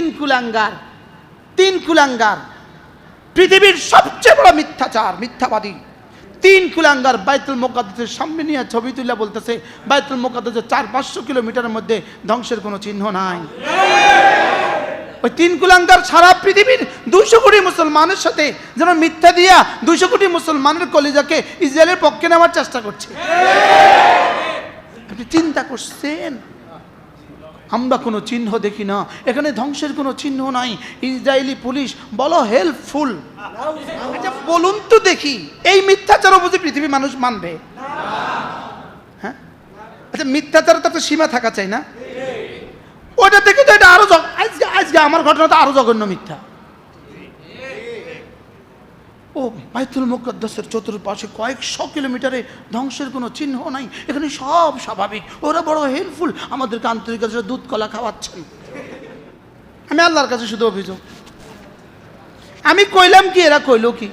তিন কুলাঙ্গার তিন কুলাঙ্গার। পৃথিবীর সবচেয়ে বড় মিথ্যাচার, মিথ্যাবাদী। তিন কুলাঙ্গার বাইতুল মোকাদ্দেসের সামনে নিয়ে ছবি তুলে বলতেছে, বাইতুল মোকাদ্দেসের চার পাঁচশো কিলোমিটারের মধ্যে ধ্বংসের কোনো চিহ্ন নাই। ওই তিন কুলাঙ্গার সারা পৃথিবীর দুইশো কোটি মুসলমানের সাথে যেন মিথ্যা দিয়া দুইশো কোটি মুসলমানের কলিজাকে ইসরায়েলের পক্ষে নেওয়ার চেষ্টা করছে। আপনি চিন্তা করছেন? আমরা কোনো চিহ্ন দেখি না। এখানে ধ্বংসের কোনো চিহ্ন নাই। ইসরায়েলি পুলিশ, বলো হেল্পফুল আচ্ছা বলুন তো দেখি, এই মিথ্যাচার বুঝি পৃথিবীর মানুষ মানবে? হ্যাঁ? আচ্ছা মিথ্যাচার তো সীমা থাকা চাই না। ওটা থেকে তো এটা আরও জঘ- আজকে আজকে আমার তো আরও জঘন্য মিথ্যা। ও, বাইতুল মুকদ্দাসের চতুর্পাশে কয়েকশো কিলোমিটারে ধ্বংসের কোনো চিহ্ন নাই। এখানে সব স্বাভাবিক। ওরা বড় হেল্পফুল। আমাদেরকে আন্তরিকতার দুধ, কলা খাওয়াচ্ছেন। আমি আল্লাহর কাছে শুধু অভিযোগ। আমি কইলাম কি, এরা কইলো কি?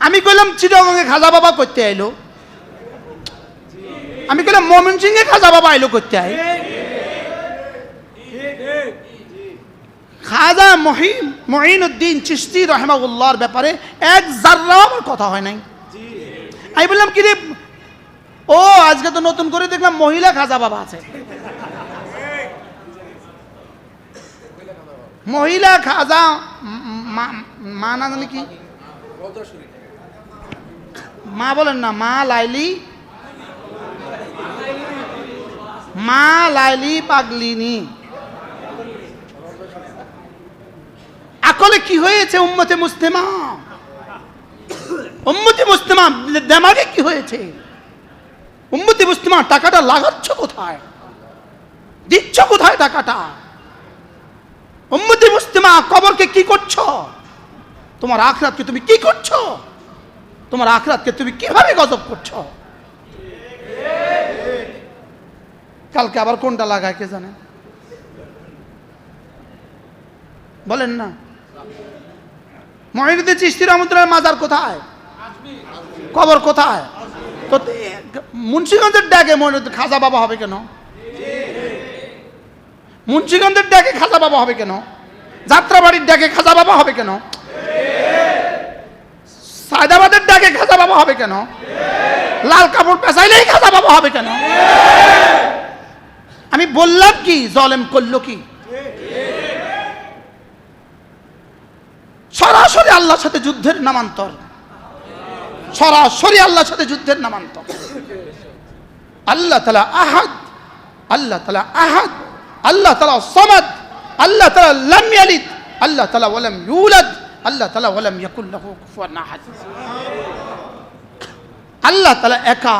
আমি কইলাম চিটাগঙ্গে খাজা বাবা করতে আইলো। আমি কইলাম মমিন সিংহে খাজা বাবা আইলো করতে আই খাজা মহিম মহিনুদ্দিন চিস্তি রহমাউল্লাহর ব্যাপারে এক জাররাও আমার কথা হয় নাই। আমি বললাম কি রে ও আজকে তো নতুন করে দেখলাম মহিলা খাজা বাবা আছে। মহিলা খাজা মা- মা না জানি কি? মা বলেন না মা লাইলি। মা লাইলি পাগলিনী। আকলে কি হয়েছে উম্মতে মুসলিমা? উম্মতি মুসলিমা, দেমাগে কি হয়েছে? উম্মতি মুসলিমা, টাকাটা লাগাচ্ছ কোথায়? দিচ্ছ কোথায় টাকাটা? উম্মতি মুসলিমা, কবরকে কি করছ? তোমার আখরাতকে তুমি কি করছ? তোমার আখরাতকে তুমি কীভাবে গজব করছ? কালকে আবার কোনটা লাগায় কে জানে? বলেন না। মহিনুদ্দিন চিস্তি রহমতুল্লাহ মাজার কোথায়? কবর কোথায়? তো, মুন্সিগঞ্জের ডাকে মহিনুদ্দিন, খাজা বাবা হবে কেন? মুন্সিগঞ্জের ডাকে খাজা বাবা হবে কেন? যাত্রাবাড়ির ডাকে খাজা বাবা হবে কেন? সায়দাবাদের ডাকে খাজা বাবা হবে কেন? লাল কাপড় পেঁচাইলেই খাজা বাবা হবে কেন? আমি বললাম কি, জলেম করল কি? সরাসরি আল্লাহর সাথে যুদ্ধের নামান্তর সরাসরি আল্লাহর সাথে যুদ্ধের নামান্তর আল্লাহ তালা আহাদ আল্লাহ তালা আহাদ আল্লাহ তালা সমাদ আল্লাহ তালা লাম ইয়ালিদ আল্লাহ তালা ওয়ালাম ইউলাদ আল্লাহ তালা ওয়ালাম ইয়াকুল্লাহু কুফুয়ান আহাদ আল্লাহ তালা একা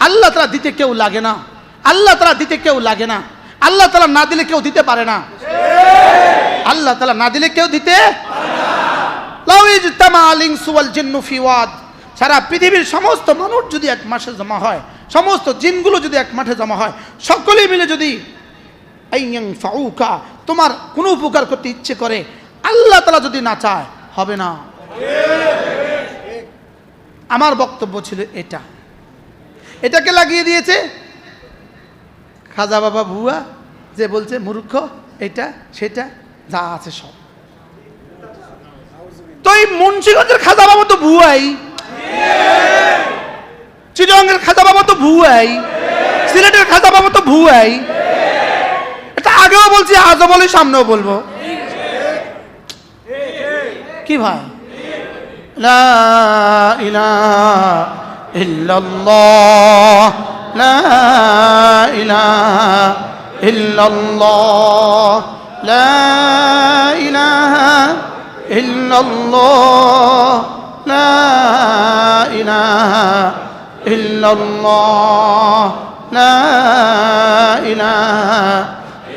আল্লাহ তালা দিতে কেউ লাগে না আল্লাহ তালা দিতে কেউ লাগে না আল্লাহ তালা না দিলে কেউ দিতে পারে না আল্লাহ তালা না দিলে কেউ দিতে সারা পৃথিবীর সমস্ত মানুষ যদি এক মাসে জমা হয়, সমস্ত জিনগুলো যদি এক মাঠে জমা হয় সকলেই মিলে যদি ফাউকা তোমার কোনো উপকার করতে ইচ্ছে করে, আল্লাহ তালা যদি না চায়, হবে না। আমার বক্তব্য ছিল এটা। এটাকে লাগিয়ে দিয়েছে খাজা বাবা ভুয়া, যে বলছে, মূর্খ, এটা, সেটা, যা আছে সব। তো এই মুন্সিগঞ্জের খাজা বাবা তো ভুয়াই চিটঙ্গের খাজা বাবা তো ভুয়াই সিলেটের খাজা বাবা তো ভুয়াই এটা আগেও বলছি, আজও বলি, সামনেও বলব। কি ভাই? লা ইলাহা ইল্লাল্লাহ। লা ইলাহা ইল্লাল্লাহ। লা ইল্লাল্লাহ, লা ইলাহা ইল্লাল্লাহ, লা ইলাহা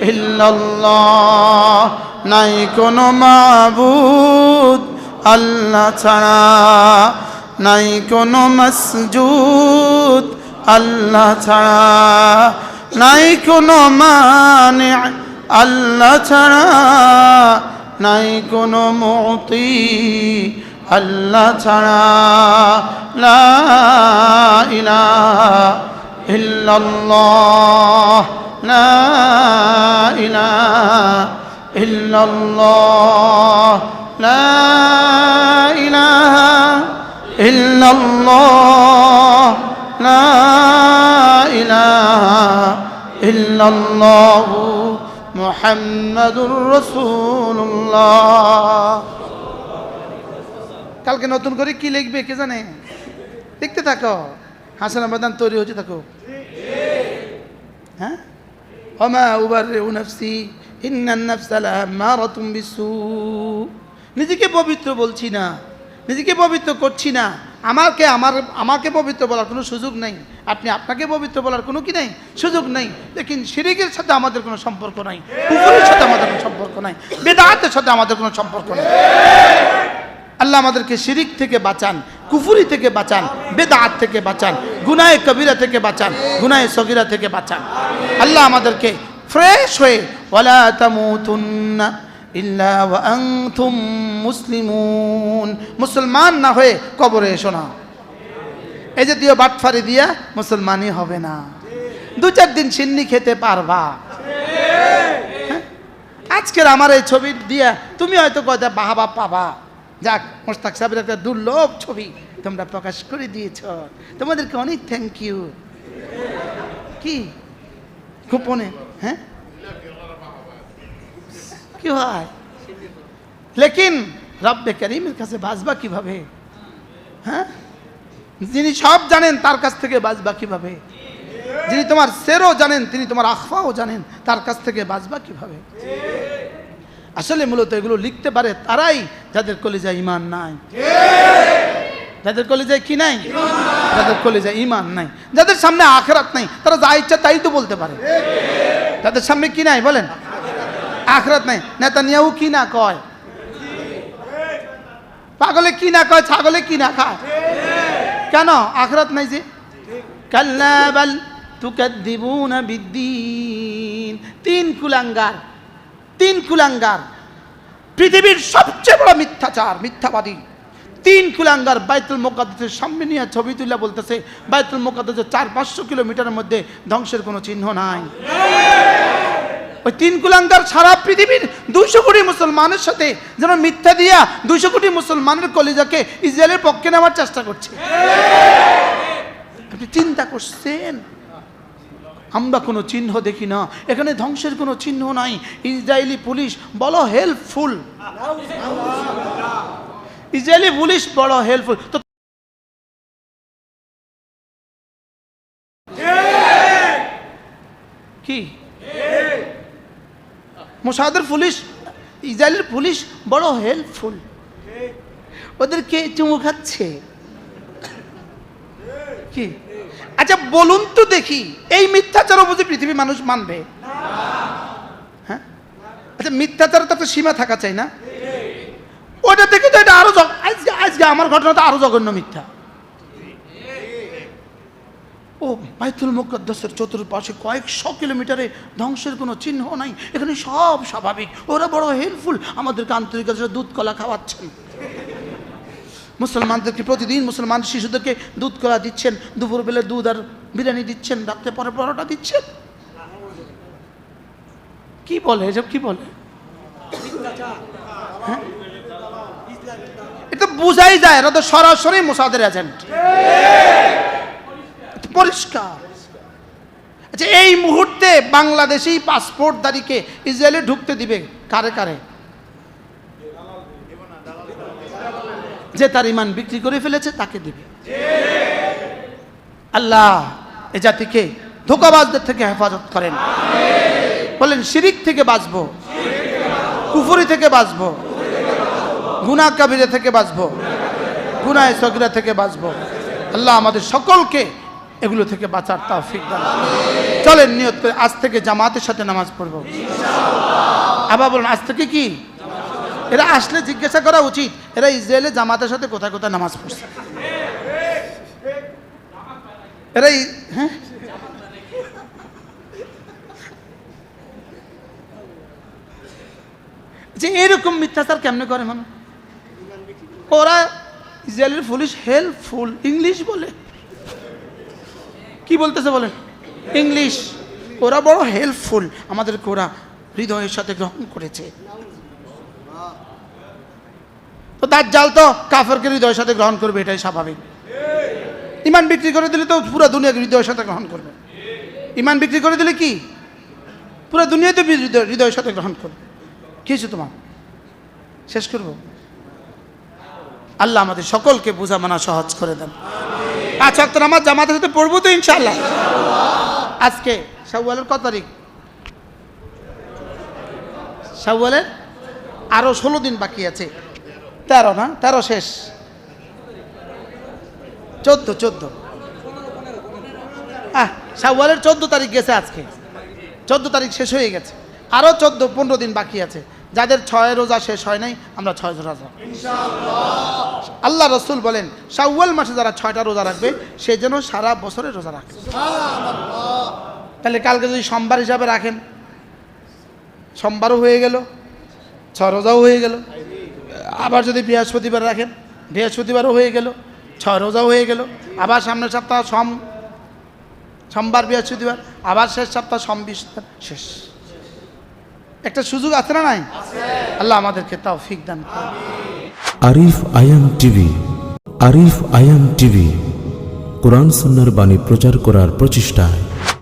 ইল্লাল্লাহ। নাই কোনো মাবুদ আল্লাহ ছাড়া। নাই কোনো মসজুদ আল্লাহ ছাড়া। নাই কোনো মানে আল্লাহ ছাড়া। নাই কোনো মতি আল্লাহ ছাড়া। লা ইলাহা ইল্লাল্লাহ। লা ইলাহা ইল্লাল্লাহ। লা ইলাহা ইল্লাল্লাহ। লা ইলাহা মুহাম্মাদুর রাসূলুল্লাহ। কালকে নতুন করে কি লিখবে কে জানে? লিখতে থাকো। হাসান আবাদান তৈরি হচ্ছে থাকো। হ্যাঁ? ওমা উবারে উনাফসি ইন্নান নাফসা লামারাতুম বিসু। নিজেকে পবিত্র বলছি না। নিজেকে পবিত্র করছি না। আমাকে আমার, আমাকে পবিত্র বলার কোনো সুযোগ নেই। আপনি আপনাকে পবিত্র বলার কোনো কি নেই? সুযোগ নেই। দেখুন শিরিকের সাথে আমাদের কোনো সম্পর্ক নাই। কুকুরের সাথে আমাদের কোনো সম্পর্ক নাই। বেদাতের সাথে আমাদের কোনো সম্পর্ক নেই। আল্লাহ আমাদেরকে শিরিক থেকে বাঁচান, কুফুরি থেকে বাঁচান, বেদাত থেকে বাঁচান গুনায় কবিরা থেকে বাঁচান গুনায় সগিরা থেকে বাঁচান। আল্লাহ আমাদেরকে ফ্রেশ হয়ে, ওয়ালা তামুতুন্না ইল্লা আনতুম মুসলিমুন। মুসলমান না হয়ে কবরে এসো না। এই যে জাতীয় বাটফারি দিয়া মুসলমানই হবে না। দু চার দিন সিন্নি খেতে পারবা। হ্যাঁ? আজকের আমার এই ছবি দিয়া তুমি হয়তো কয়টা বাহাবা পাবা। যাক মোস্তাক সাহেবের একটা দুর্লভ ছবি তোমরা প্রকাশ করে দিয়েছ। তোমাদেরকে অনেক থ্যাংক ইউ কি? গোপনে? হ্যাঁ? কি হয় লেকিন রব্বে করিমের কাছে বাঁচবা কীভাবে? হ্যাঁ? যিনি সব জানেন, তার কাছ থেকে বাঁচবা কীভাবে? যিনি তোমার সেরও জানেন, তিনি তোমার আখফাও জানেন, তার কাছ থেকে বাঁচবা কীভাবে? আসলে মূলত এগুলো লিখতে পারে তারাই যাদের কলিজায় ইমান নাই। যাদের কলিজায় কি নাই? যাদের কলিজায় ইমান নাই। যাদের সামনে আখরাত নাই, তারা যা ইচ্ছা তাই তো বলতে পারে। তাদের সামনে কি নাই বলেন? আখরাত নাই। নেতা নিয়েও কি না কয়? পাগলে কি না কয়, ছাগলে কি না খায়? কেন? আখরাত নাই যে? কাল্লা বাল তুকাদ্দিবুনা বিদ্দিন। তিন কুলাঙ্গার তিন কুলাঙ্গার। পৃথিবীর সবচেয়ে বড় মিথ্যাচার, মিথ্যাবাদী। তিন কুলাঙ্গার বাইতুল মোকাদ্দেসের সামনে নিয়ে ছবি তুলে বলতেছে, বাইতুল মোকাদ্দেসের চার পাঁচশো কিলোমিটারের মধ্যে ধ্বংসের কোনো চিহ্ন নাই। ওই তিন কুলাঙ্গার সারা পৃথিবীর দুইশো কোটি মুসলমানের সাথে যেন মিথ্যা দিয়া দুইশো কোটি মুসলমানের কলিজাকে ইসরায়েলের পক্ষে নেওয়ার চেষ্টা করছে। আপনি চিন্তা করছেন? আমরা কোনো চিহ্ন দেখি না। এখানে ধ্বংসের কোনো চিহ্ন নাই। ইসরায়েলি পুলিশ বলো হেল্পফুল ইসরায়েলি পুলিশ বড় হেল্পফুল তো কি? মোসাদের পুলিশ, ইসরায়েলের পুলিশ বড় হেল্পফুল ওদেরকে চুমু খাচ্ছে। কি? আচ্ছা বলুন তো দেখি, এই মিথ্যাচার বুঝি পৃথিবী মানুষ মানবে? হ্যাঁ? আচ্ছা মিথ্যাচার তো একটা সীমা থাকা চাই না। ওটা থেকে তো এটা আরও আজকে আজকে আমার ঘটনা তো আরও জঘন্য মিথ্যা। ও বাইতুল মুকদ্দাসের চতুর্পাশে কয়েকশো কিলোমিটারে ধ্বংসের কোনো চিহ্ন নাই। এখানে সব স্বাভাবিক। ওরা বড় হেল্পফুল। আমাদেরকে আন্তরিকতার দুধ কলা খাওয়াচ্ছেন। মুসলমানদেরকে প্রতিদিন মুসলমান শিশুদেরকে দুধ কলা দিচ্ছেন। দুপুরবেলা দুধ আর বিরিয়ানি দিচ্ছেন। রাত্রে পরে পরোটা দিচ্ছেন। কি বলে? এসব কি বলে? হ্যাঁ? এটা বোঝাই যায়। এরা তো সরাসরি মোসাদের এজেন্ট পরিষ্কার। আচ্ছা এই মুহূর্তে বাংলাদেশি পাসপোর্টদারিকে ইসরায়েলে ঢুকতে দিবে কারে কারে? যে তার ইমান বিক্রি করে ফেলেছে, তাকে দিবে। আল্লাহ এ জাতিকে ধোকাবাজদের থেকে হেফাজত করেন। বলেন, শিরিক থেকে বাঁচবো। কুফুরি থেকে বাঁচবো। গুনা কাবিরে থেকে বাঁচবো। গুনায় সগিরা থেকে বাঁচবো। আল্লাহ আমাদের সকলকে এগুলো থেকে বাঁচার তৌফিক দান চলেন নিয়ত করে, আজ থেকে জামাতের সাথে নামাজ পড়ব। আবার বলুন, আজ থেকে কি? এরা আসলে জিজ্ঞাসা করা উচিত, এরা ইসরায়েলে জামাতের সাথে কোথায় কোথায় নামাজ পড়ছে। এরা হ্যাঁ? যে এরকম মিথ্যাচার কেমনে করে মানুষ? ওরা ইসরায়েলের পুলিশ হেল্পফুল ইংলিশ বলে। কি বলতেছে বলেন? ইংলিশ ওরা বড় হেল্পফুল আমাদেরকে ওরা হৃদয়ের সাথে গ্রহণ করেছে। তো তার জাল তো কাফেরকে হৃদয়ের সাথে গ্রহণ করবে, এটাই স্বাভাবিক। ইমান বিক্রি করে দিলে তো পুরো দুনিয়াকে হৃদয়ের সাথে গ্রহণ করবে। ইমান বিক্রি করে দিলে কি? পুরো দুনিয়াতে হৃদয় হৃদয়ের সাথে গ্রহণ করবে। কি হয়েছে তোমার? শেষ করব? আল্লাহ আমাদের সকলকে বোঝা মানা সহজ করে দেন। আচ্ছা তো আমার জামাতের সাথে পড়ব তো ইনশাল্লাহ আজকে শাওয়ালের কত তারিখ? শাওয়ালের আরও ষোলো দিন বাকি আছে। তেরো না? তেরো শেষ। চোদ্দ চোদ্দ। আহ, শাওয়ালের চোদ্দ তারিখ গেছে আজকে। চোদ্দ তারিখ শেষ হয়ে গেছে। আরও চোদ্দ, পনেরো দিন বাকি আছে। যাদের ছয় রোজা শেষ হয় নাই, আমরা ছয় রোজা আল্লাহ রসুল বলেন, শাওয়াল মাসে যারা ছয়টা রোজা রাখবে, সে যেন সারা বছরে রোজা রাখে। তাহলে কালকে যদি সোমবার হিসাবে রাখেন, সোমবারও হয়ে গেল, ছয় রোজাও হয়ে গেল, আবার যদি বৃহস্পতিবার রাখেন, বৃহস্পতিবারও হয়ে গেল, ছয় রোজাও হয়ে গেল, আবার সামনের সপ্তাহ সোম, সোমবার, বৃহস্পতিবার, আবার শেষ সপ্তাহ সোম, বৃহস্পতিবার, শেষ। একটা সুযোগ আছে না নাই? আল্লাহ আমাদেরকে তাও ফিক দান আরিফ আয়াম টিভি, আরিফ আয়াম টিভি, কোরআন সুন্নার বাণী প্রচার করার প্রচেষ্টায়।